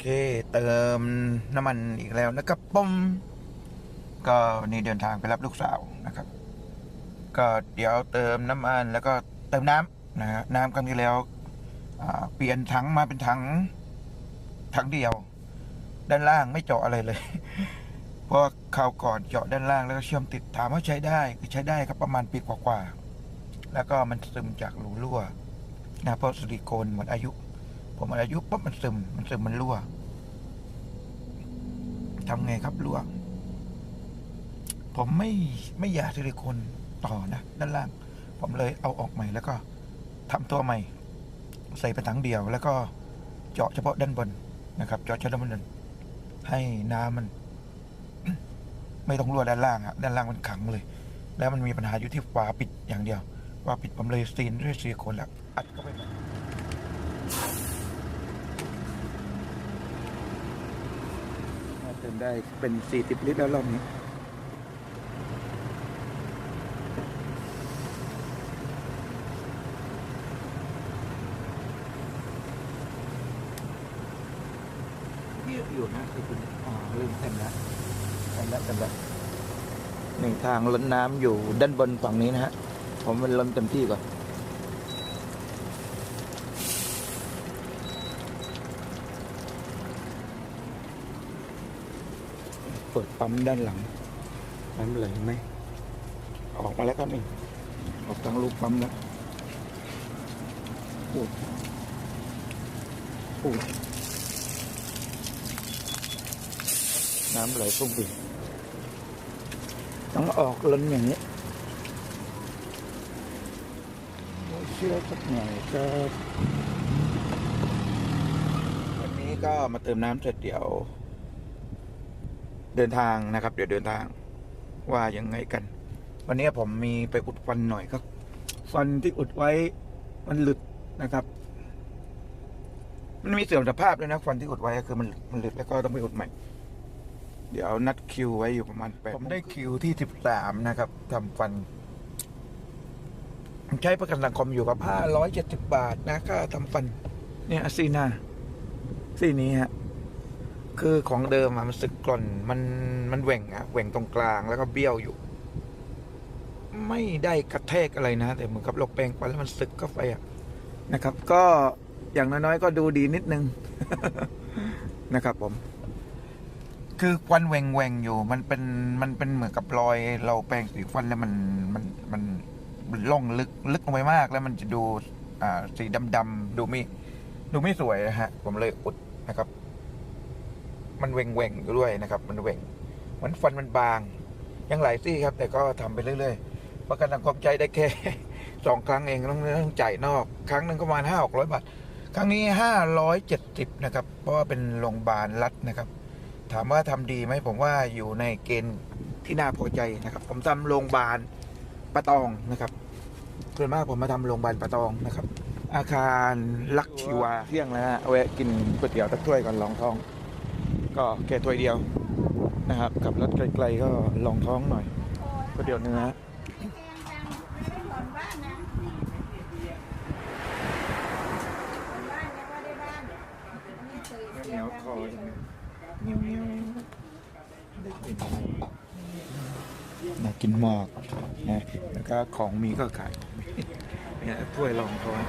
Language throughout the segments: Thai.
เค เติมน้ำมันอีกแล้วนะครับป้มก็วันนี้เดินทางไปรับลูกสาวนะครับ ก็เดี๋ยวเติมน้ำมันแล้วก็เติมน้ำนะฮะน้ำครั้งที่แล้วเปลี่ยนถังมาเป็นถังถังเดียว ด้านล่างไม่เจาะอะไรเลย เพราะว่าคราวก่อนเจาะด้านล่างแล้วก็เชื่อมติดถามว่าใช้ได้คือใช้ได้ครับประมาณปีกว่าๆแล้วก็มันซึมจากรูรั่วนะเพราะซิลิโคนหมดอายุ ผมอายุปั๊บมันซึม มันซึมมันรั่วทำไงครับรั่ว ผมไม่ไม่อยากซิลิโคนต่อนะด้านล่าง ผมเลยเอาออกใหม่ แล้วก็ทำตัวใหม่ ใส่เป็นถังเดียว แล้วก็เจาะเฉพาะด้านบนนะครับ เจาะเฉพาะด้านบนให้น้ำมัน ไม่ต้องรั่วด้านล่างอะด้านล่างมันขังเลย แล้วมันมีปัญหาอยู่ที่ฝาปิดอย่างเดียวฝาปิดผมเลยซีนด้วยซิลิโคนแล้วอัดเข้าไปหมดเติม ได้เป็น40ลิตรแล้วรอบนี้เยอะอยู่นะคือคุณอ๋อเริ่มเต็มแล้วเต็มแล้วเต็มแล้วหนึ่งทางล้นน้ำอยู่ด้านบนฝั่งนี้นะฮะ ผมมันล้นเต็มที่ก่อน เปิดปั๊มด้านหลังปั๊มเลยไหมออกมาแล้วครับนี่ออกทางลูกปั๊มแล้วโอ้โอ้น้ำไหลพุ่งไปต้องออกล้นอย่างนี้เชื่อสักหน่อยครับวันนี้ก็มาเติมน้ำเสร็จเดี๋ยว เดินทางนะครับ เดี๋ยวเดินทางว่ายังไงกัน วันนี้ผมมีไปอุดฟันหน่อยครับฟันที่อุดไว้มันหลุดนะครับ มันมีเสื่อมสภาพด้วยนะฟันที่อุดไว้คือมันมันหลุดแล้วก็ต้องไปอุดใหม่ เดี๋ยวนัดคิวไว้อยู่ประมาณแปดผมได้คิวที่สิบสามนะครับทำฟัน ใช้ประกันสังคมอยู่กับห้าร้อยเจ็ดสิบบาทนะค่าทำฟัน เนี่ยซีหน้าซีนี้ฮะ คือของเดิมอะมันสึกกร่อนมันมันแหว่งอะแหว่งตรงกลางแล้วก็เบี้ยวอยู่ ไม่ได้กระแทกอะไรนะ แต่เหมือนกับเราแปรงฟันแล้วมันสึกเข้าไปอะนะครับ ก็อย่างน้อยๆก็ดูดีนิดนึงนะครับ ผม คือควันแหว่งแหว่งอยู่ มันเป็นมันเป็นเหมือนกับรอย เราแปรงสีฟันแล้วมันมันมันมันล่องลึกลึกลงไปมาก แล้วมันจะดู อ่าสีดำๆดูไม่ดูไม่สวยนะฮะ ผมเลยอุดนะครับ มันเวงเวงอยู่ด้วยนะครับ มันเวงมือนฟันมันบาง ยังหลายซี่ครับ แต่ก็ทำไปเรื่อยๆประกันสังคมใจได้แค่สองครั้งเองต้องต้องจ่ายนอก ครั้งหนึ่งก็ประมาณห้าหกร้อยบาทครั้งนี้ห้าร้อยเจ็ดสิบนะครับ เพราะว่าเป็นโรงพยาบาลรัฐนะครับ ถามว่าทำดีไหมผมว่าอยู่ในเกณฑ์ที่น่าพอใจนะครับ ผมทำโรงพยาบาลปะตองนะครับส่วนมากผมมาทำโรงพยาบาลปะตองนะครับ อาคารลักชีวาเที่ยงแล้วฮะเอาไว้กินก๋วยเตี๋ยวตะถ้วยก่อนรองท้อง ก็แค่ถ้วเดียวนะครับขับรถไกลๆก็ลองท้องหน่อยก๋วยเตี๋ยวเนื้อเหนียวคอเหนียวเหนียวนะกินน่ากินมากนะแล้วก็ของมีก็ขายเนี่ยถ้วยรองท้อง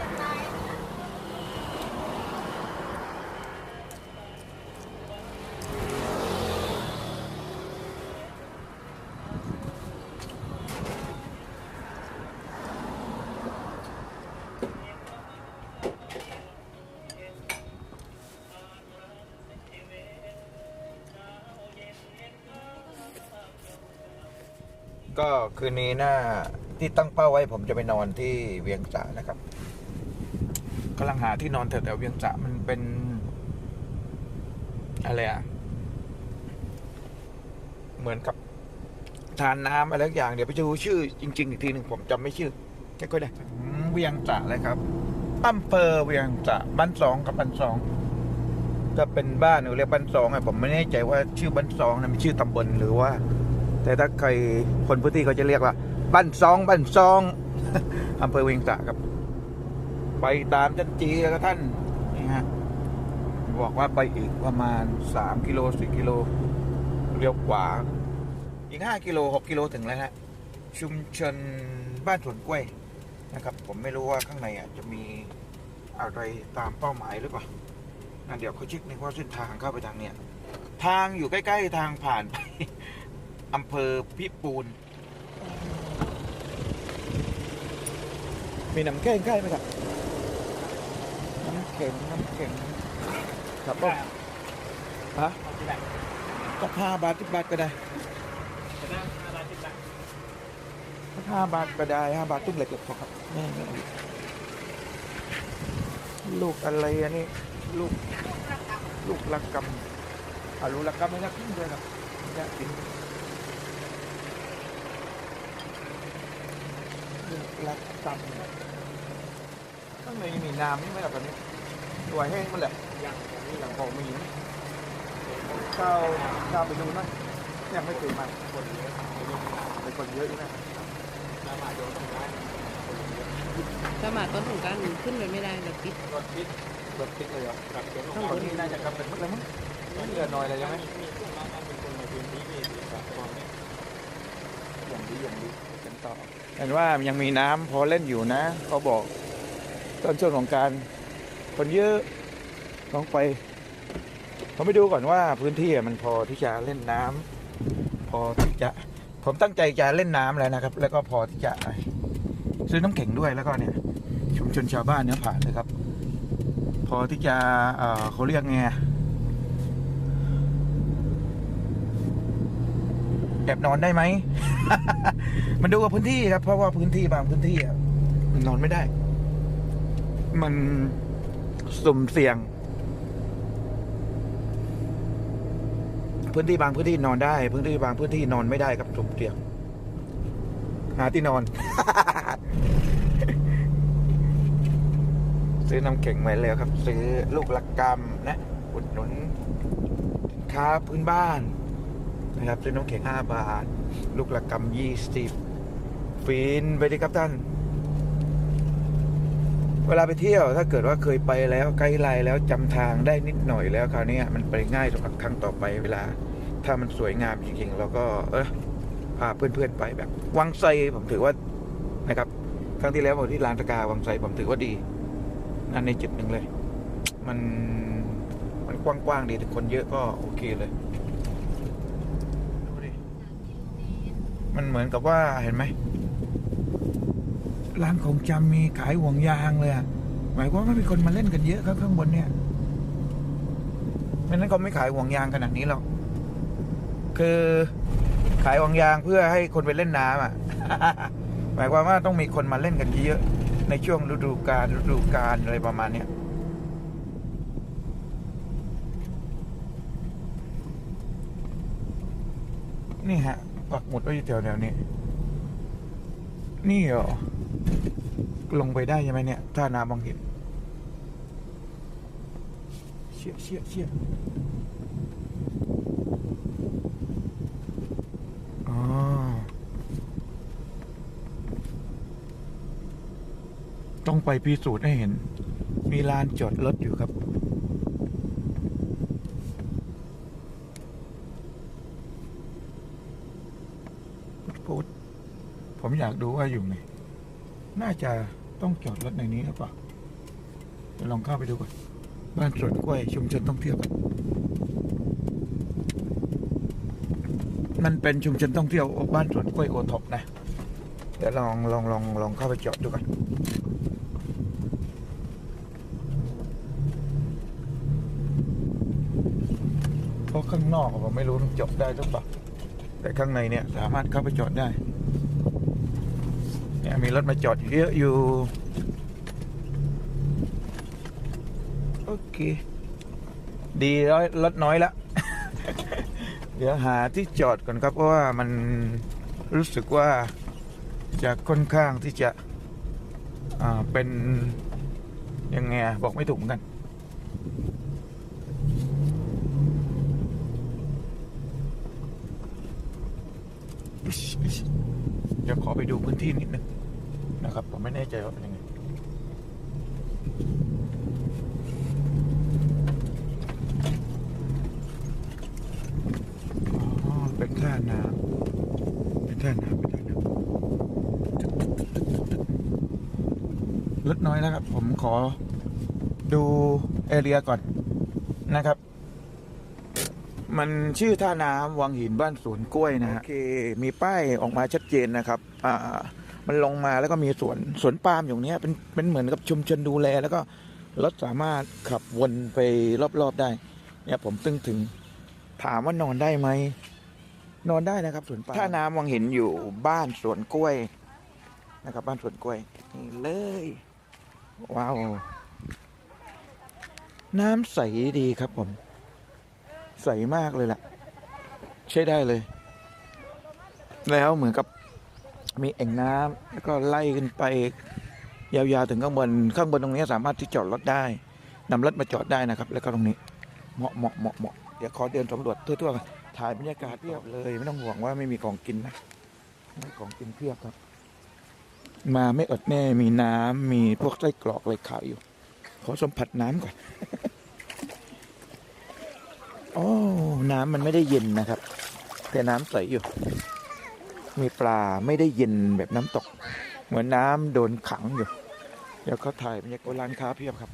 คืนนี้หน้าที่ตั้งเป้าไว้ ผมจะไปนอนที่เวียงสานะครับกำลังหาที่นอนแถวๆเวียงสามันเป็นอะไรอะเหมือนกับทานน้ำอะไรสักอย่าง เดี๋ยวไปดูชื่อจริง ๆ อีกทีหนึ่งผมจำไม่ชื่อแค่ก็ได้อืมเวียงสาเลยครับอำเภอเวียงสาบ้านสองกับบ้านสองก็เป็นบ้านหนูเรียกบ้านสองอะผมไม่แน่ใจว่าชื่อบ้านสองนะมันชื่อตำบลหรือว่า แต่ถ้าใครคนพื้นที่เขาจะเรียกว่า บ้านซอง บ้านซองอำเภอเวียงสะครับ ไปตามจันจีแล้วก็ท่านนี่ฮะบอกว่าไปอีกประมาณ 3 กิโล4กิโลเลี้ยวขวาอีก 5 กิโล 6 กิโลถึงแล้วฮะชุมชนบ้านสวนกล้วยนะครับ ผมไม่รู้ว่าข้างในอะจะมีอะไรตามเป้าหมายหรือเปล่างั้นเดี๋ยวเขาเช็คในว่าเส้นทางเข้าไปทางเนี้ยทางอยู่ใกล้ ๆ ทางผ่านไป อำเภอพิปูนมีน้ำแข็งใกล้ไหมครับน้ำแข็งน้ำแข็งครับผมฮะก็ห้าบาทสิบบาทก็ได้ห้าบาทก็ได้ห้าบาทตุ้มเล็กๆพอครับแม่ไม่ลูกอะไรอันนี้ลูกลูกลักกำอ่าลูกลักกำไม่น่ากินเลยครับไม่น่ากิน ลูกลักกำข้างในมีน้ำนี่ไหมล่ะแบบนี้ตัวแห้งมันแหละยังยังอย่างของมีนะข้าวข้าวไปดูหนะยังไม่เคยมาคนเยอะเป็นคนเยอะอยู่นะถ้ามาโดนต้องได้คนเยอะถ้ามาต้นถุงกันขึ้นไปไม่ได้เดี๋ยวปิดรถติดรถติดเลยเหรอกับเจ้าข้างบนนี้น่าจะกำเป็นมั้งเลยมั้งไม่เหลือน้อยเลยใช่ไหมมีพวกเราเป็นคนในพื้นที่มีแบบตอนนี้อย่างดีอย่างดีกัน ต่อเห็นว่ายังมีน้ำพอเล่นอยู่นะเขาบอกตอนช่วงของการคนเยอะลองไปผมไปดูก่อนว่าพื้นที่มันพอที่จะเล่นน้ำพอที่จะผมตั้งใจจะเล่นน้ำแล้วนะครับ แล้วก็พอที่จะซื้อน้ำแข็งด้วยแล้วก็เนี่ย ชุมชนชาวบ้านเนี่ยผ่านเลยครับ พอที่จะเเขาเรียกไง แอบนอนได้ไหม มันดูกับพื้นที่ครับ เพราะว่าพื้นที่บางพื้นที่อะนอนไม่ได้ มันสุ่มเสี่ยง พื้นที่บางพื้นที่นอนได้ พื้นที่บางพื้นที่นอนไม่ได้ครับสุ่มเสี่ยง หาที่นอน ซื้อน้ำแข็งไว้แล้วครับ ซื้อลูกละกำนะอุดหนุนสินค้าพื้นบ้าน นะครับซื้อน้ำแข็งห้าบาท ลูกละกำยี่สิบฟินไปดีครับท่าน เวลาไปเที่ยวถ้าเกิดว่าเคยไปแล้วไกด์ไลน์แล้วจำทางได้นิดหน่อยแล้วคราวนี้มันไปง่ายสำหรับครั้งต่อไปเวลา ถ้ามันสวยงามจริงๆเราก็ เออพาเพื่อนๆไปแบบ วังไซผมถือว่านะครับครั้งที่แล้วผมที่ลานตะกาวังไซผมถือว่าดีนั่นในจุดหนึ่งเลย มันมันกว้างๆดีแต่คนเยอะก็โอเคเลย ดูดิ มันเหมือนกับว่าเห็นไหมร้านของจำมีขายห่วงยางเลยอะหมายความว่ามีคนมาเล่นกันเยอะครับข้างบนเนี่ยไม่นั้นเขาไม่ขายห่วงยางขนาดนี้หรอกคือขายห่วงยางเพื่อให้คนไปเล่นน้ำอะ หมายความว่าต้องมีคนมาเล่นกันเยอะในช่วงฤดูกาลฤดูกาลอะไรประมาณเนี้ยนี่ฮะ ปักหมุดไว้อยู่แถวแถวนี้ นี่เหรอ ลงไปได้ใช่ไหมเนี่ยถ้าน้ำมองเห็นเชี่ยเชี่ยเชี่ยอ๋อต้องไปพิสูจน์ให้เห็น มีลานจอดรถอยู่ครับ พูด ผมอยากดูว่าอยู่ไหนน่าจะต้องจอดรถในนี้หรือเปล่าเดี๋ยวลองเข้าไปดูก่อนบ้านสวนกล้วย ชุมชนท่องเที่ยวมันเป็นชุมชนท่องเที่ยวบ้านสวนกล้วยโอท็อปนะเดี๋ยวลองลองลองลองเข้าไปจอดดูก่อนเพราะข้างนอกผมไม่รู้มันจอดได้หรือเปล่าแต่ข้างในเนี่ยสามารถเข้าไปจอดได้ เนี่ยมีรถมาจอดเยอะอยู่ โอเค ดีร้อยรถน้อยละ เดี๋ยวหาที่จอดก่อนครับ เพราะว่ามันรู้สึกว่าจะค่อนข้างที่จะเป็นยังไงบอกไม่ถูกเหมือนกัน เดี๋ยวขอไปดูพื้นที่นิดนึง นะครับ ผมไม่แน่ใจว่าเป็นยังไงเป็นท่าน้ำเป็นท่าน้ำเป็นท่าน้ำลดน้อยแล้วครับ ผมขอดูเอเรียก่อนนะครับ มันชื่อท่าน้ำวังหินบ้านสวนกล้วยนะฮะโอเค มีป้ายออกมาชัดเจนนะครับ อ่า มันลงมาแล้วก็มีสวนสวนปาล์มอยู่เนี้ยเป็นเป็นเหมือนกับชุมชนดูแล แล้วก็รถสามารถขับวนไปรอบๆได้ เนี่ยผมตึงถึงถามว่านอนได้ไหมนอนได้นะครับสวนปาล์มท่าน้ำวังเหินอยู่บ้านสวนกล้วยนะครับ บ้านสวนกล้วยนี่เลยว้าวน้ำใสดีครับผม ใสมากเลยแหละใช้ได้เลย แล้วเหมือนกับ มีแอ่งน้ำแล้วก็ไล่ขึ้นไปยาวๆถึงข้างบนข้างบนตรงนี้สามารถที่จอดรถได้นำรถมาจอดได้นะครับ แล้วก็ตรงนี้เหมาะเหมาะเหมาะเหมาะเดี๋ยวขอเดินสำรวจทั่วๆถ่ายบรรยากาศเพียบเลยไม่ต้องห่วงว่าไม่มีของกินนะไมีของกินเพียบครับ มาไม่อดแน่มีน้ำมีพวกไส้กรอกอะไรขายอยู่ ขอสัมผัสน้ำก่อนโอ้น้ำมันไม่ได้เย็นนะครับ แต่น้ำใสอยู่ มีปลาไม่ได้เย็นแบบน้ำตก เหมือนน้ำโดนขังอยู่เดี๋ยวเขาถ่ายบรรยากาศร้านค้าเพียบครับ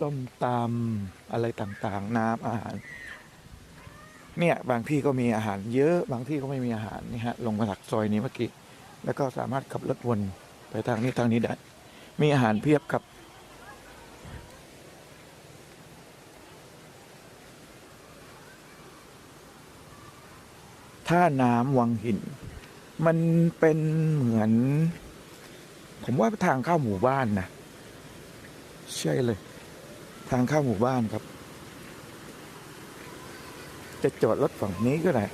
ต้มตำอะไรต่างๆ น้ำอาหาร เนี่ยบางที่ก็มีอาหารเยอะบางที่ก็ไม่มีอาหารนี่ฮะลงมาจากซอยนี้เมื่อกี้แล้วก็สามารถขับรถวนไปทางนี้ทางนี้ได้ มีอาหารเพียบครับ ท่าน้ำวังหิน มันเป็นเหมือน ผมว่าทางเข้าหมู่บ้านนะใช่เลย ทางเข้าหมู่บ้านครับ จะจอดรถฝั่งนี้ก็ได้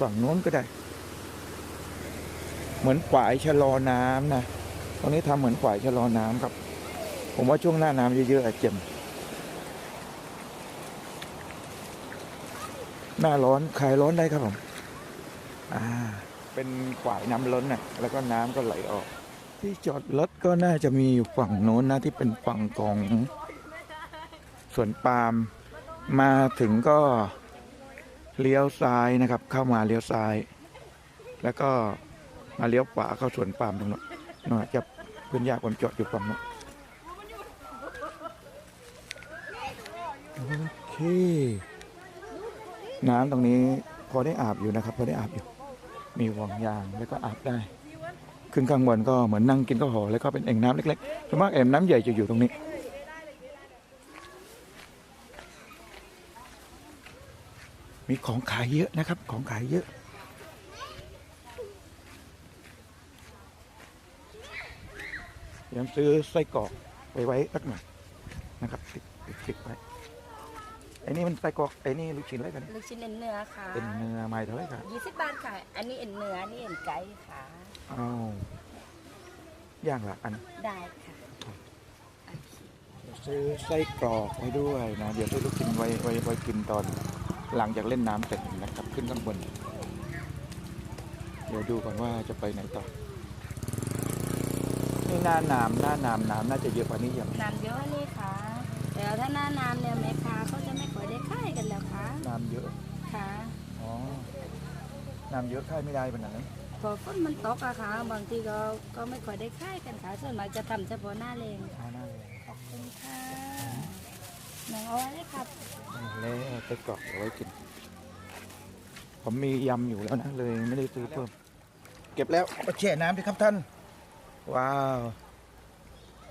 ฝั่งโน้นก็ได้ เหมือนฝายชะลอน้ำนะตรงนี้ทำเหมือนฝายชะลอน้ำครับ ผมว่าช่วงหน้าน้ำเยอะๆอาจเจ็มหน้าร้อนคลายร้อนได้ครับผม อ่าเป็นฝายน้ำล้นน่ะแล้วก็น้ำก็ไหลออก ที่จอดรถก็น่าจะมีอยู่ฝั่งโน้นนะที่เป็นฝั่งของสวนปาล์มมาถึงก็เลี้ยวซ้ายนะครับ เข้ามาเลี้ยวซ้าย แล้วก็มาเลี้ยวขวาเข้าสวนปาล์มตรงนั้นน่าจะเพื่อนยากผมจอดอยู่ฝั่งนั้นโอเค น้ำตรงนี้พอได้อาบอยู่นะครับ พอได้อาบอยู่ มีห่วงยางแล้วก็อาบได้ ขึ้นข้างบนก็เหมือนนั่งกินข้าวหอแล้วก็เป็นแอ่งน้ำเล็กๆส่วนมากแอ่งน้ำใหญ่จะอยู่ตรงนี้มีของขายเยอะนะครับ ของขายเยอะเดี๋ยวซื้อไส้กรอกไปไว้สักหน่อยนะครับ ติดติดติดไว้ ไอ้นี่มันไส้กรอกไอ้นี่ลูกชิ้นอะไรกันลูกชิ้นเอ็นเนื้อค่ะเป็นเนื้อไม้เท่าไหร่ครับยี่สิบบาทค่ะ อันนี้เอ็นเนื้อนี่เอ็นไก่ค่ะอ้าวย่างละอันได้ค่ะโอเคซื้อไส้กรอกไว้ด้วยนะ เดี๋ยวซื้อลูกชิ้นไว้ไว้ไว้กินตอนหลังจากเล่นน้ำเสร็จนะครับขึ้นข้างบน เดี๋ยวดูก่อนว่าจะไปไหนต่อนี่หน้าน้ำหน้าน้ำน้ำน่าจะเยอะกว่านี้อย่างน้ำเยอะนี่ค่ะ แต่ถ้าหน้าน้ำเนี่ยแม่ค้าเขาจะไม่ค่อยได้ขายกันแล้วค่ะน้ำเยอะ ค่ะ อ๋อ น้ำเยอะค่ายไม่ได้เป็นไหนพอฝนมันตกอะค่ะบางทีก็ก็ไม่ค่อยได้ขายกันค่ะส่วนมากจะทำเฉพาะหน้าเลงอ๋อหน้าเลยครับขอบคุณค่ะน้องเอาไว้เลยครับแล้วไส้กรอกเอาไว้กิน ผมมียำอยู่แล้วนะเลยไม่ได้ซื้อเพิ่ม เก็บแล้วเอามาแช่น้ำดิครับท่าน ว้าว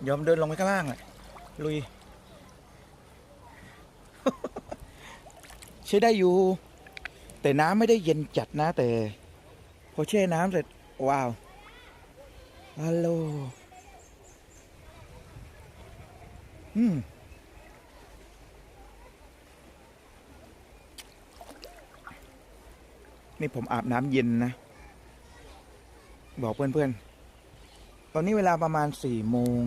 ยอมเดินลงไปข้างล่างอะลุย ใช้ได้อยู่ แต่น้ำไม่ได้เย็นจัดนะแต่ พอแช่น้ำเสร็จ ว้าวฮัลโหลอืมนี่ผมอาบน้ำเย็นนะ บอกเพื่อนๆ ตอนนี้เวลาประมาณสี่โมง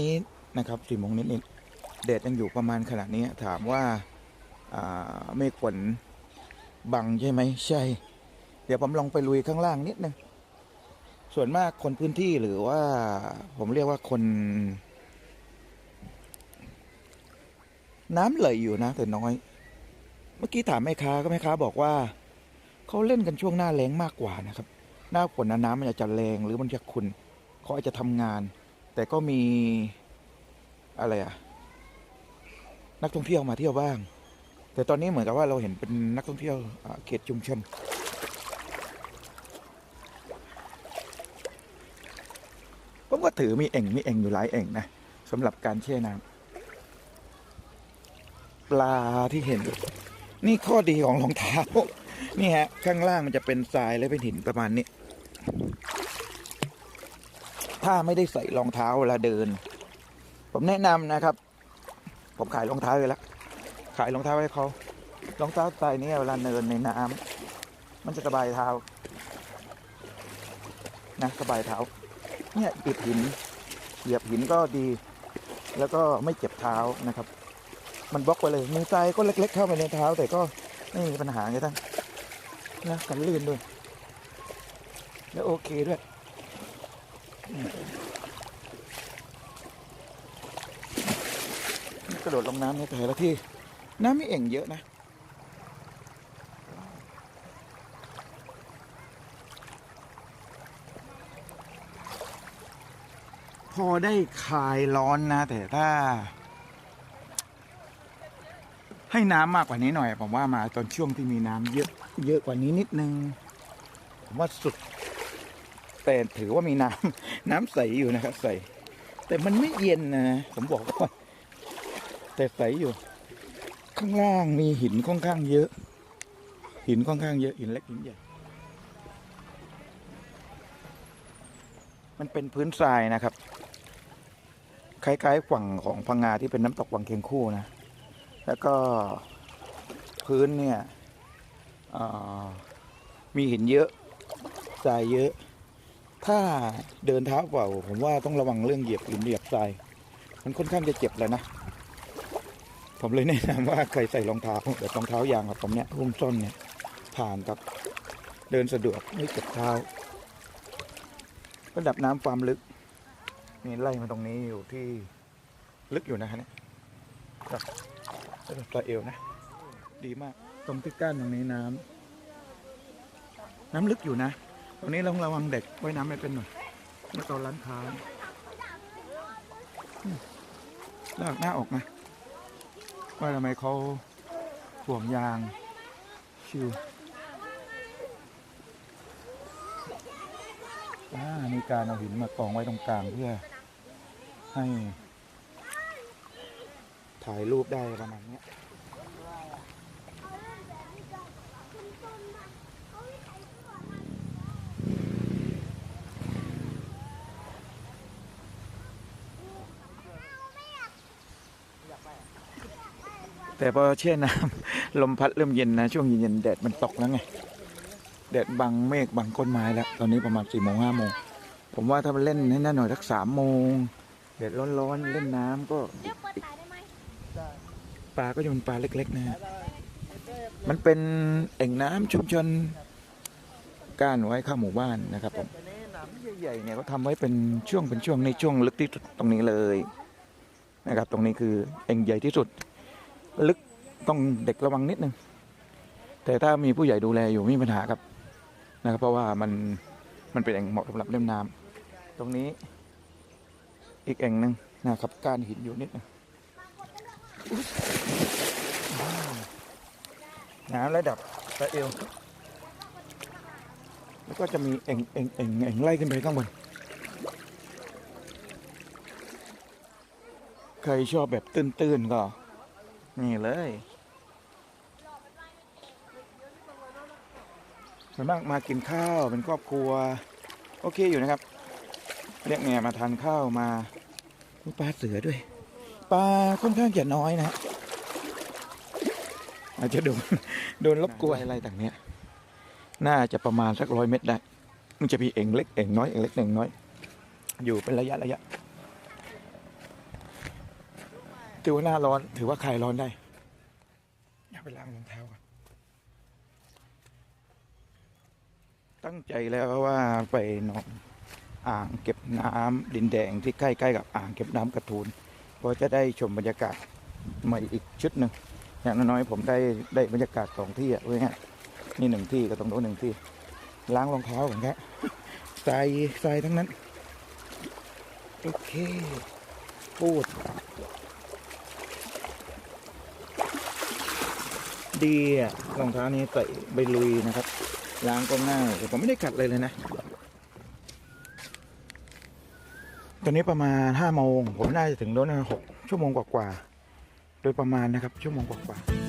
นิดๆนะครับสี่โมงนิดๆแดดยังอยู่ประมาณขนาดนี้ถามว่า อ่าเมฆฝนบังใช่ไหมใช่ เดี๋ยวผมลองไปลุยข้างล่างนิดนึงส่วนมากคนพื้นที่หรือว่า ผมเรียกว่าคน น้ำไหลอยู่นะ แต่น้อย เมื่อกี้ถามแม่ค้าก็แม่ค้าบอกว่าเขาเล่นกันช่วงหน้าแรงมากกว่านะครับ หน้าฝนน่ะน้ำมันจะแรงหรือมันจะขุนเขาอาจจะทำงาน แต่ก็มีอะไรอะนักท่องเที่ยวมาเที่ยวบ้าง แต่ตอนนี้เหมือนกับว่าเราเห็นเป็นนักท่องเที่ยวเขตชุมชนผมก็ถือมีเอ่งมีเอ่งอยู่หลายเอ่งนะสำหรับการแช่น้ำปลาที่เห็น นี่ข้อดีของรองเท้านี่ฮะ ข้างล่างมันจะเป็นทรายและเป็นหินประมาณนี้ ถ้าไม่ได้ใส่รองเท้าเวลาเดิน ผมแนะนำนะครับ ผมขายรองเท้าเลยละ ขายรองเท้าให้เขารองเท้าสไตล์นี้เวลาเดินในน้ำมันจะสบายเท้านะสบายเท้า เนี่ยเหยียบหิน เหยียบหินก็ดี แล้วก็ไม่เจ็บเท้านะครับ มันบล็อกไปเลยมีทรายก็เล็ก ๆ เข้าไปในเท้า แต่ก็ไม่มีปัญหาไงท่านนะกันลื่นด้วย แล้วโอเคด้วยกระโดดลงน้ำในแต่ละที่ น้ำไม่เอ่งเยอะนะ พอได้คลายร้อนนะ แต่ถ้า ให้น้ำมากกว่านี้หน่อย ผมว่ามาตอนช่วงที่มีน้ำเยอะ เยอะกว่านี้นิดนึง ผมว่าสุด แต่ถือว่ามีน้ำน้ำใสอยู่นะครับ ใส แต่มันไม่เย็นนะ ผมบอกว่าแต่ใสอยู่ ข้างล่างมีหินค่อนข้างเยอะ หินค่อนข้างเยอะหินเล็กหินใหญ่ มันเป็นพื้นทรายนะครับ คล้ายๆฝั่งของพังงาที่เป็นน้ำตกวังเคียงคู่นะ แล้วก็พื้นเนี่ยมีหินเยอะทรายเยอะ ถ้าเดินเท้าเปล่าผมว่าต้องระวังเรื่องเหยียบหินเหยียบทราย มันค่อนข้างจะเจ็บเลยนะ ผมเลยแนะนำว่าใครใส่รองเท้าแบบรองเท้ายางแบบผมเนี่ยรุ่มส้นเนี่ยผ่านกับ เดินสะดวกไม่เจ็บเท้า ระดับน้ำความลึกนี่ไล่มาตรงนี้อยู่ที่ลึกอยู่นะฮะเนี่ยครับระดับตัวเอวนะ ดีมาก ตรงที่ก้านตรงนี้น้ำน้ำลึกอยู่นะ ตรงนี้ต้องระวังเด็กว่ายน้ำไม่เป็นหน่อยแล้วตอนร้านค้าลากหน้าออกมา ว่าทำไมเขาห่วงยางชิวอ่ามีการเอาหินมากองไว้ตรงกลางเพื่อให้ถ่ายรูปได้ประมาณนี้ แต่พอเช่น้ำลมพัดเริ่มเย็นนะ ช่วงเย็นๆแดดมันตกแล้วไง แดดบังเมฆบังก้นไม้แล้ว ตอนนี้ประมาณสี่โมงห้าโมง ผมว่าถ้ามันเล่นให้น่าหน่อยสักสามโมงแดดร้อนๆเล่นน้ำก็ปลาก็จะเป็นปลาเล็ก ๆ นะ มันเป็นแอ่งน้ำชุมชนก้านไว้ข้างหมู่บ้านนะครับผมใหญ่ๆเนี่ยเขาทำไว้เป็นช่วงเป็นช่วงในช่วงลึกที่สุดตรงนี้เลยนะครับ ตรงนี้คือแอ่งใหญ่ที่สุด ลึกต้องเด็กระวังนิดนึง แต่ถ้ามีผู้ใหญ่ดูแลอยู่ไม่มีปัญหาครับนะครับ เพราะว่ามันมันเป็นแอ่งเหมาะสำหรับเล่นน้ำตรงนี้อีกแอ่งหนึ่งนะครับก้านหินอยู่นิดนึงน้ำระดับระเอวแล้วก็จะมีแอ่งแอ่งแอ่งแอ่งไล่ขึ้นไปข้างบน ใครชอบแบบตื้นๆก็ นี่เลยส่วนมากมากินข้าวเป็นครอบครัว โอเคอยู่นะครับ เรียกแง่มาทานข้าวมาปลาเสือด้วย ปลาค่อนข้างจะน้อยนะฮะอาจจะโดนโดนรบกวนอะไรต่างเนี้ย น่าจะประมาณสักร้อยเมตรได้ มันจะมีเอ่งเล็กเอ่งน้อยเอ่งเล็กเอ่งน้อย อยู่เป็นระยะระยะ ถือว่าหน้าร้อน ถือว่าคลายร้อนได้อยากไปล้างรองเท้าก่อนตั้งใจแล้วว่าไปหนองอ่างเก็บน้ำดินแดงที่ใกล้ๆกับอ่างเก็บน้ำกระทูนเพราะจะได้ชมบรรยากาศใหม่อีกชุดหนึ่งอย่างน้อยๆผมได้ได้บรรยากาศสองที่อะเว้ยฮะนี่หนึ่งที่ก็ตรงโน้นหนึ่งที่ ล้างรองเท้าเหมือนกันทรายทรายทั้งนั้น โอเคพูด ดีอะรองเท้านี้ใส่ไปลุยนะครับ ล้างก็ง่ายแต่ผมไม่ได้กัดเลยเลยนะ ตอนนี้ประมาณห้าโมงผมน่าจะถึงรถนะหกชั่วโมงกว่าๆโดยประมาณนะครับ ชั่วโมงกว่าๆ